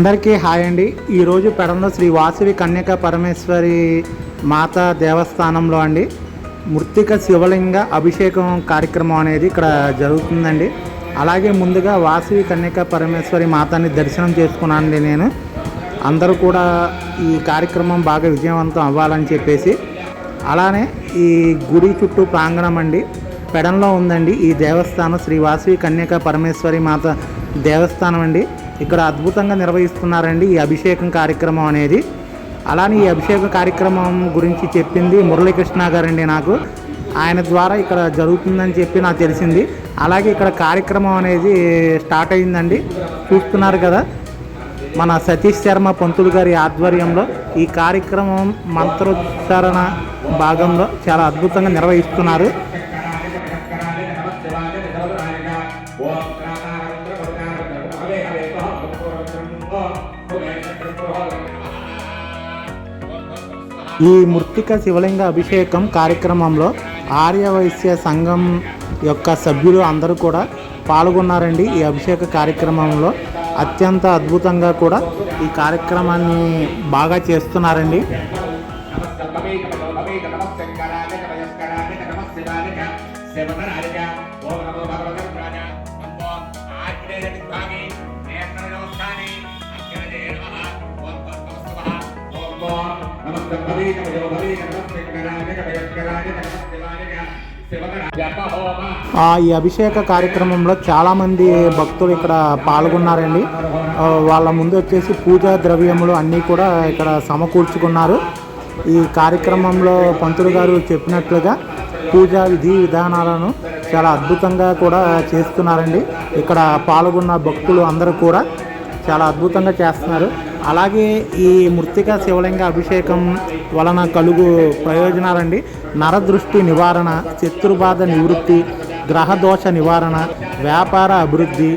అందరికీ హాయ్ అండి. ఈరోజు పెడంలో శ్రీ వాసవి కన్యక పరమేశ్వరి మాత దేవస్థానంలో అండి. మృతిక శివలింగ అభిషేకం కార్యక్రమం అనేది ఇక్కడ జరుగుతుందండి. అలాగే ముందుగా వాసవి కన్యక పరమేశ్వరి మాతాన్ని దర్శనం చేసుకున్నానండి నేను. అందరూ కూడా ఈ కార్యక్రమం బాగా విజయవంతం అవ్వాలని చెప్పేసి. అలానే ఈ గుడి చుట్టూ ప్రాంగణం అండి. పెడంలో ఉందండి ఈ దేవస్థానం శ్రీ వాసవి కన్యక పరమేశ్వరి మాత దేవస్థానం అండి. ఇక్కడ అద్భుతంగా నిర్వహిస్తున్నారండి ఈ అభిషేకం కార్యక్రమం అనేది. అలానే ఈ అభిషేక కార్యక్రమం గురించి చెప్పింది మురళీకృష్ణ గారండి నాకు. ఆయన ద్వారా ఇక్కడ జరుగుతుందని చెప్పి నాకు తెలిసింది. అలాగే ఇక్కడ కార్యక్రమం అనేది స్టార్ట్ అయిందండి. చూస్తున్నారు కదా మన సతీష్ శర్మ పంతులు గారి ఆధ్వర్యంలో ఈ కార్యక్రమం మంత్రోచ్చారణ భాగంలో చాలా అద్భుతంగా నిర్వహిస్తున్నారు. ఈ మృతిక శివలింగ అభిషేకం కార్యక్రమంలో ఆర్యవైశ్య సంఘం యొక్క సభ్యులు అందరూ కూడా పాల్గొన్నారండి ఈ అభిషేక కార్యక్రమంలో అత్యంత అద్భుతంగా కూడా ఈ కార్యక్రమాన్ని బాగా చేస్తున్నారండి Bye. ఈ అభిషేక కార్యక్రమంలో చాలామంది భక్తులు ఇక్కడ పాల్గొన్నారండి. వాళ్ళ ముందు వచ్చేసి పూజా ద్రవ్యములు అన్నీ కూడా ఇక్కడ సమకూర్చుకున్నారు. ఈ కార్యక్రమంలో పంతులు గారు చెప్పినట్లుగా పూజా విధి విధానాలను చాలా అద్భుతంగా కూడా చేస్తున్నారండి. ఇక్కడ పాల్గొన్న భక్తులు అందరూ కూడా చాలా అద్భుతంగా చేస్తున్నారు. అలాగే ఈ మృతిక శివలింగ అభిషేకం వలన కలుగు ప్రయోజనాలండి. నరదృష్టి నివారణ శత్రుబాధ నివృత్తి గ్రహదోష నివారణ వ్యాపార అభివృద్ధి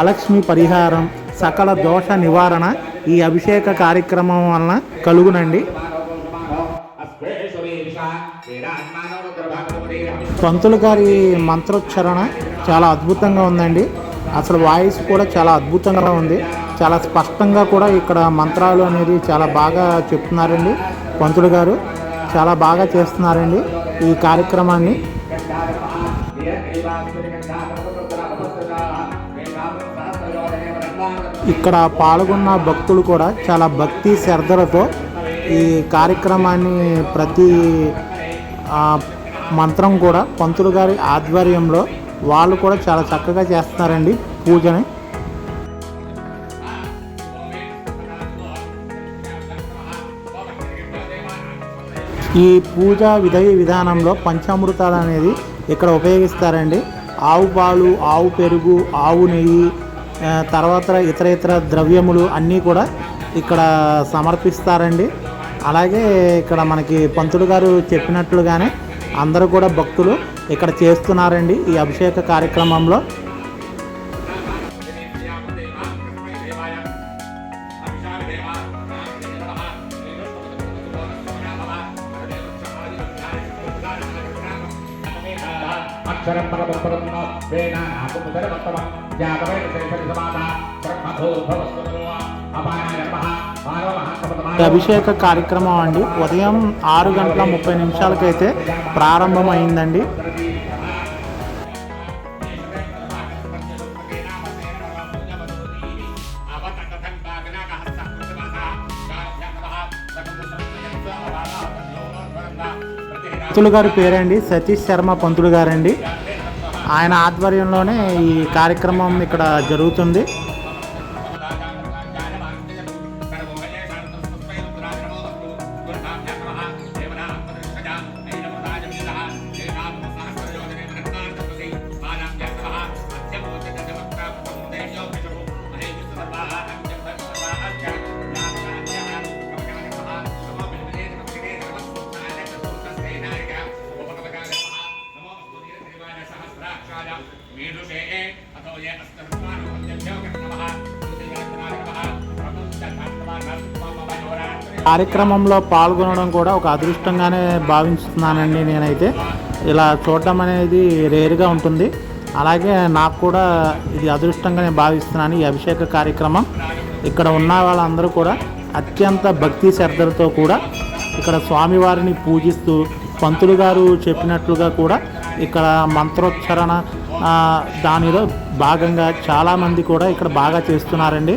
అలక్ష్మి పరిహారం సకల దోష నివారణ ఈ అభిషేక కార్యక్రమం వలన కలుగునండి. పంతులు గారి మంత్రోచ్చారణ చాలా అద్భుతంగా ఉందండి. అసలు వాయిస్ కూడా చాలా అద్భుతంగా ఉంది. చాలా స్పష్టంగా కూడా ఇక్కడ మంత్రాలు అనేది చాలా బాగా చెప్తున్నారండి. పంతులు గారు చాలా బాగా చేస్తున్నారండి ఈ కార్యక్రమాన్ని. ఇక్కడ పాల్గొన్న భక్తులు కూడా చాలా భక్తి శ్రద్ధలతో ఈ కార్యక్రమాన్ని ప్రతి మంత్రం కూడా పంతులు గారి ఆధ్వర్యంలో వాళ్ళు కూడా చాలా చక్కగా చేస్తున్నారండి పూజని. ఈ పూజా విధి విధానంలో పంచామృతాలు అనేది ఇక్కడ ఉపయోగిస్తారండి. ఆవు పాలు ఆవు పెరుగు ఆవు నెయ్యి తర్వాత ఇతర ఇతర ద్రవ్యములు అన్నీ కూడా ఇక్కడ సమర్పిస్తారండి. అలాగే ఇక్కడ మనకి పంతులు గారు చెప్పినట్లుగానే అందరూ కూడా భక్తులు ఇక్కడ చేస్తున్నారండి ఈ అభిషేక కార్యక్రమంలో. అక్షరం పరమపరం వేణానాపుముదరమత్తమ జాతవేన శేషరి సమాత బ్రహ్మభూర్భవస్వలో అపాయ నమః అభిషేక కార్యక్రమం అండి. ఉదయం ఆరు గంటల ముప్పై నిమిషాలకైతే ప్రారంభమైందండి. పంతులు గారి పేరండి సతీష్ శర్మ పంతులు గారండి. ఆయన ఆధ్వర్యంలోనే ఈ కార్యక్రమం ఇక్కడ జరుగుతుంది. కార్యక్రమంలో పాల్గొనడం కూడా ఒక అదృష్టంగానే భావిస్తున్నానండి నేనైతే. ఇలా చూడడం అనేది రేరుగా ఉంటుంది. అలాగే నాకు కూడా ఇది అదృష్టంగా నేను భావిస్తున్నాను ఈ అభిషేక కార్యక్రమం. ఇక్కడ ఉన్న వాళ్ళందరూ కూడా అత్యంత భక్తి శ్రద్ధలతో కూడా ఇక్కడ స్వామివారిని పూజిస్తూ పంతులు గారు చెప్పినట్లుగా కూడా ఇక్కడ మంత్రోచ్చరణ దానిలో భాగంగా చాలామంది కూడా ఇక్కడ బాగా చేస్తున్నారండి.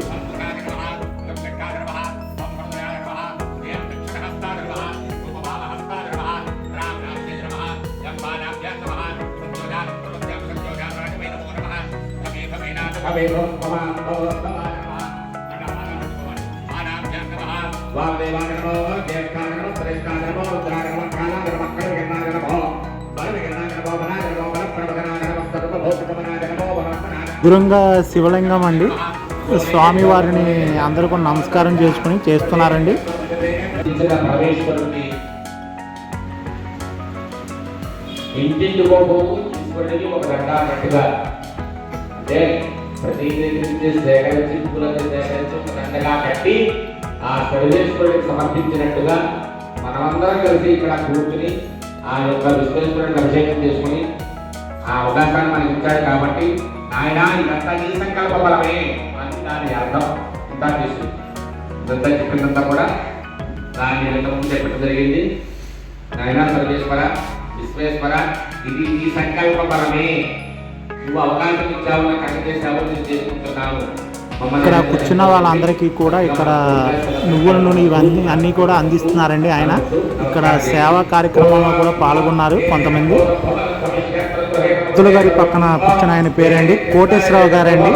దూరంగా శివలింగం అండి. స్వామివారిని అందరూ కూడా నమస్కారం చేసుకుని చేస్తున్నారండి. ఇంటింటి ఒక అంటే ప్రతి నుంచి సేకరించి పూలని సేకరించి ఒక దండగా కట్టి ఆ సర్వేశ్వరుడికి సమర్పించినట్టుగా మనమందరం కలిసి ఇక్కడ కూర్చుని ఆ యొక్క విశ్వేశ్వరుడిని అభిషేకం చేసుకుని ఆ అవకాశాన్ని మనకి ఇచ్చాడు కాబట్టి ఆయన ఇదంతా నీ సంకల్ప బలమే అని దాని అర్థం ఇంత చేసి ఇదంతా చెప్పిందంతా కూడా దాన్ని ఇంతకుముందు చెప్పడం జరిగింది. నాయన సర్వేశ్వర విశ్వేశ్వర ఇది నీ సంకల్ప బలమే నువ్వు అవకాశం ఇచ్చావు నాకు అక్కడ చేసావు నేను చేసుకుంటున్నాను. మమ్మల్ని ఇక్కడ కూర్చున్న వాళ్ళందరికీ కూడా ఇక్కడ నువ్వుల నూనె ఇవన్నీ అన్నీ కూడా అందిస్తున్నారండి ఆయన. ఇక్కడ సేవా కార్యక్రమంలో కూడా పాల్గొన్నారు కొంతమంది. భక్తుల గారి పక్కన కూర్చున్న ఆయన పేరండి. కోటేశ్వరరావు గారండి.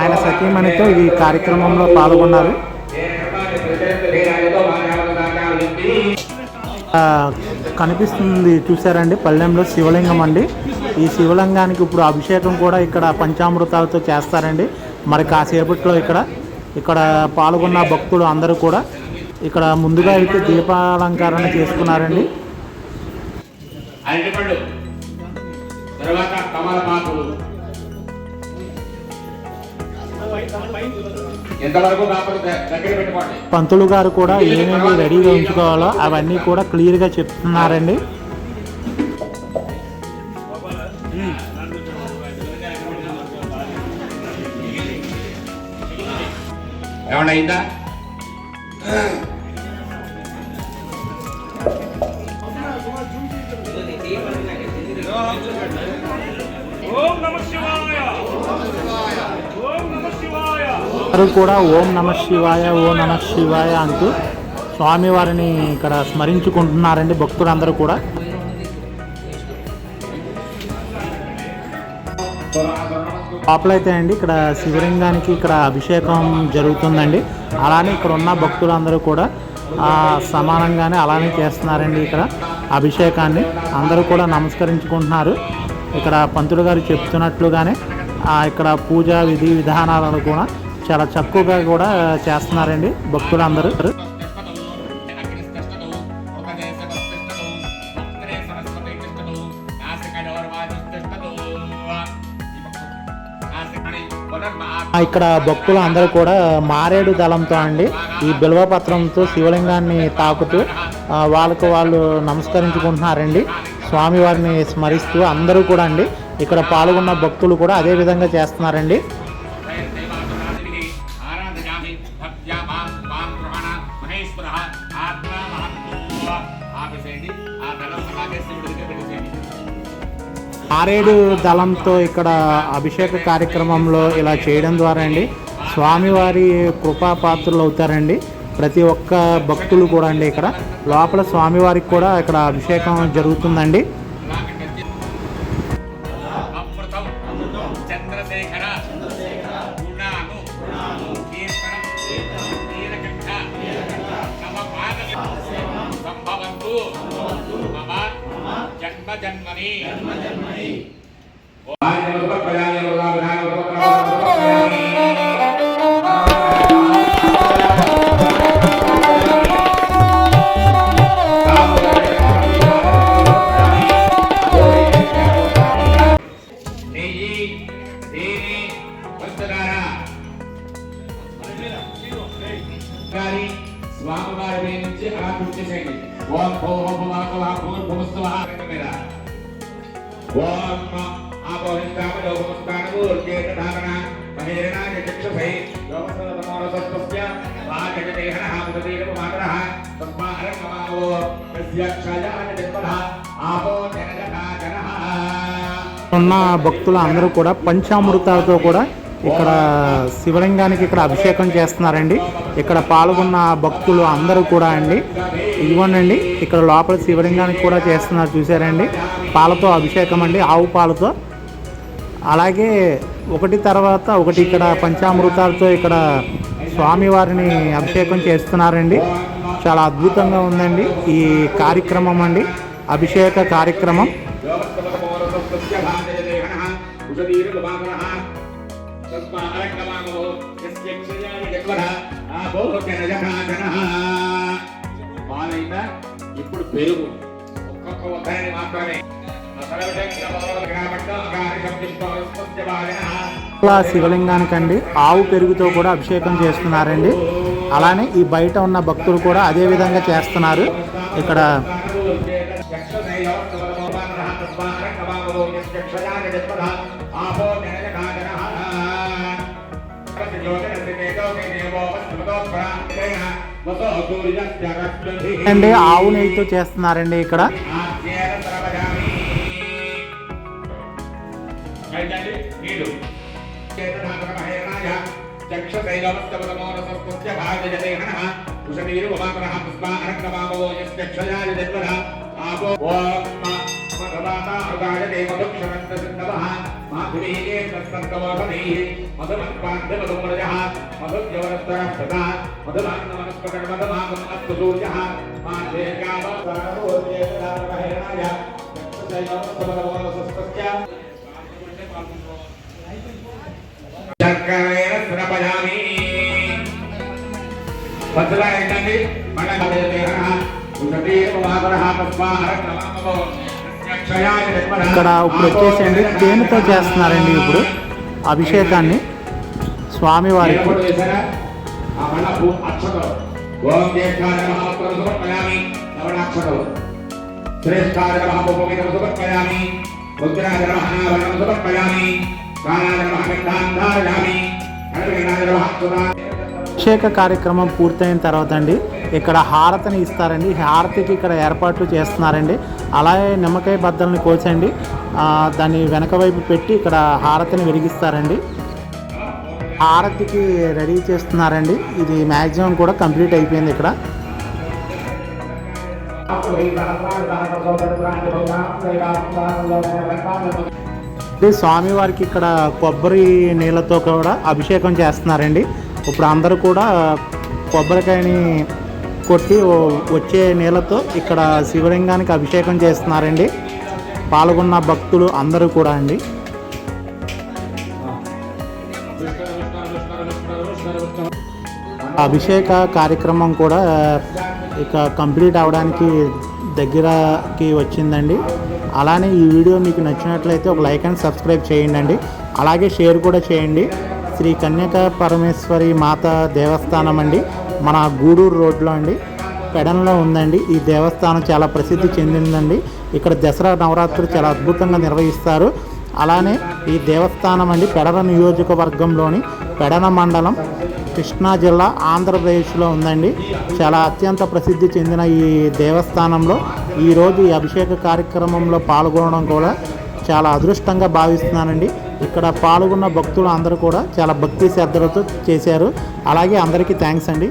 ఆయన సతీమణితో ఈ కార్యక్రమంలో పాల్గొన్నారు. కనిపిస్తుంది చూసారండి పల్లెంలో శివలింగం అండి. ఈ శివలింగానికి ఇప్పుడు అభిషేకం కూడా ఇక్కడ పంచామృతాలతో చేస్తారండి. మరి కాసేపట్లో ఇక్కడ ఇక్కడ పాల్గొన్న భక్తులు అందరూ కూడా ఇక్కడ ముందుగా అయితే దీపాలంకరణ చేసుకున్నారండి. తర్వాత కమలపాకు పంతులు గారు కూడా ఏమేమి రెడీగా ఉంచుకోవాలో అవన్నీ కూడా క్లియర్గా చెప్తున్నారండి. ఏమన్నా అందరూ కూడా ఓం నమ శివాయ ఓం నమ శివాయ అంటూ స్వామివారిని ఇక్కడ స్మరించుకుంటున్నారండి భక్తులందరూ కూడా. లోపలైతే అండి ఇక్కడ శివలింగానికి ఇక్కడ అభిషేకం జరుగుతుందండి. అలానే ఇక్కడ ఉన్న భక్తులందరూ కూడా సమానంగానే అలానే చేస్తున్నారండి ఇక్కడ అభిషేకాన్ని. అందరూ కూడా నమస్కరించుకుంటున్నారు. ఇక్కడ పంతులు గారు చెప్తున్నట్లుగానే ఇక్కడ పూజా విధి విధానాలను కూడా చాలా చక్కగా కూడా చేస్తున్నారండి భక్తులందరూ. ఇక్కడ భక్తులు అందరూ కూడా మారేడు దళంతో అండి. ఈ బిల్వపత్రంతో శివలింగాన్ని తాకుతూ వాళ్ళకు వాళ్ళు నమస్కరించుకుంటున్నారండి. స్వామివారిని స్మరిస్తూ అందరూ కూడా అండి. ఇక్కడ పాల్గొన్న భక్తులు కూడా అదే విధంగా చేస్తున్నారండి. ఆ అలాగే శివుడి దగ్గర పెట్టేసేయండి. ఆరేడు దళంతో ఇక్కడ అభిషేక కార్యక్రమంలో ఇలా చేయడం ద్వారా అండి స్వామివారి కృపాపాత్రులు అవుతారండి. ప్రతి ఒక్క భక్తులు కూడా అండి ఇక్కడ. లోపల స్వామివారికి కూడా ఇక్కడ అభిషేకం జరుగుతుందండి. సంభవంతు జన్మ జన్మని పంచదార గారి స్వామివారి నుంచి అలా గుర్తిసేయండి ఓం పౌమపులాకల ఉన్న భక్తులు అందరూ కూడా పంచామృతాలతో కూడా ఇక్కడ శివలింగానికి ఇక్కడ అభిషేకం చేస్తున్నారండి. ఇక్కడ పాల్గొన్న భక్తులు అందరూ కూడా అండి. ఇదిగోనండి ఇక్కడ లోపల శివలింగానికి కూడా చేస్తున్నారు చూసారండి. పాలతో అభిషేకం అండి ఆవు పాలతో. అలాగే ఒకటి తర్వాత ఒకటి ఇక్కడ పంచామృతాలతో ఇక్కడ స్వామివారిని అభిషేకం చేస్తున్నారండి. చాలా అద్భుతంగా ఉందండి ఈ కార్యక్రమం అండి. అభిషేక కార్యక్రమం. బాలైందా ఇప్పుడు ఒక్కొక్క ఉదయాన్ని మాత్రమే శివలింగానికండి ఆవు పెరుగుతో కూడా అభిషేకం చేస్తున్నారండి. అలానే ఈ బయట ఉన్న భక్తులు కూడా అదే విధంగా చేస్తున్నారు. ఇక్కడ అండి ఆవు నెయ్యితో చేస్తున్నారండి ఇక్కడ. నీళ్ళు. చక్షుశైలవస్తవతమోరసస్య భాగజతేహనః ఉషతీరుపమాతరః పుష్పారక్తమామవో యస్య క్షయాయ జన్మనः ఆపో ఇక్కడ ఇప్పుడు వచ్చేసండి తేనెతో చేస్తున్నారండి ఇప్పుడు? అభిషేకాన్ని. స్వామివారికి. అభిషేక కార్యక్రమం పూర్తయిన తర్వాత అండి. ఇక్కడ హారతిని ఇస్తారండి. హారతికి ఇక్కడ ఏర్పాట్లు చేస్తున్నారండి. అలాగే నిమ్మకాయ బద్దల్ని కోసండి. దాన్ని వెనక వైపు పెట్టి ఇక్కడ హారతిని వెలిగిస్తారండి. హారతికి రెడీ చేస్తున్నారండి. ఇది మ్యాక్సిమం కూడా కంప్లీట్ అయిపోయింది ఇక్కడ. స్వామివారికి ఇక్కడ కొబ్బరి నీళ్ళతో కూడా అభిషేకం చేస్తున్నారండి. ఇప్పుడు అందరూ కూడా కొబ్బరికాయని కొట్టి వచ్చే నీళ్ళతో ఇక్కడ శివలింగానికి అభిషేకం చేస్తున్నారండి. పాల్గొన్న భక్తులు అందరూ కూడా అండి. అభిషేక కార్యక్రమం కూడా ఇక కంప్లీట్ అవడానికి దగ్గరకి వచ్చిందండి. అలానే ఈ వీడియో మీకు నచ్చినట్లయితే ఒక లైక్ అండ్ సబ్స్క్రైబ్ చేయండి అండి అలాగే షేర్ కూడా చేయండి. శ్రీ కన్యక పరమేశ్వరి మాత దేవస్థానం అండి. మన గూడూరు రోడ్లో అండి. పెడన్లో ఉందండి. ఈ దేవస్థానం చాలా ప్రసిద్ధి చెందిందండి. ఇక్కడ దసరా నవరాత్రులు చాలా అద్భుతంగా నిర్వహిస్తారు. అలానే ఈ దేవస్థానం అండి పెడన నియోజకవర్గంలోని పెడన మండలం కృష్ణా జిల్లా ఆంధ్రప్రదేశ్లో ఉందండి. చాలా అత్యంత ప్రసిద్ధి చెందిన ఈ దేవస్థానంలో ఈరోజు ఈ అభిషేక కార్యక్రమంలో పాల్గొనడం కూడా చాలా అదృష్టంగా భావిస్తున్నానండి. ఇక్కడ పాల్గొన్న భక్తులు అందరూ కూడా చాలా భక్తి శ్రద్ధలతో చేశారు. అలాగే అందరికీ థ్యాంక్స్ అండి.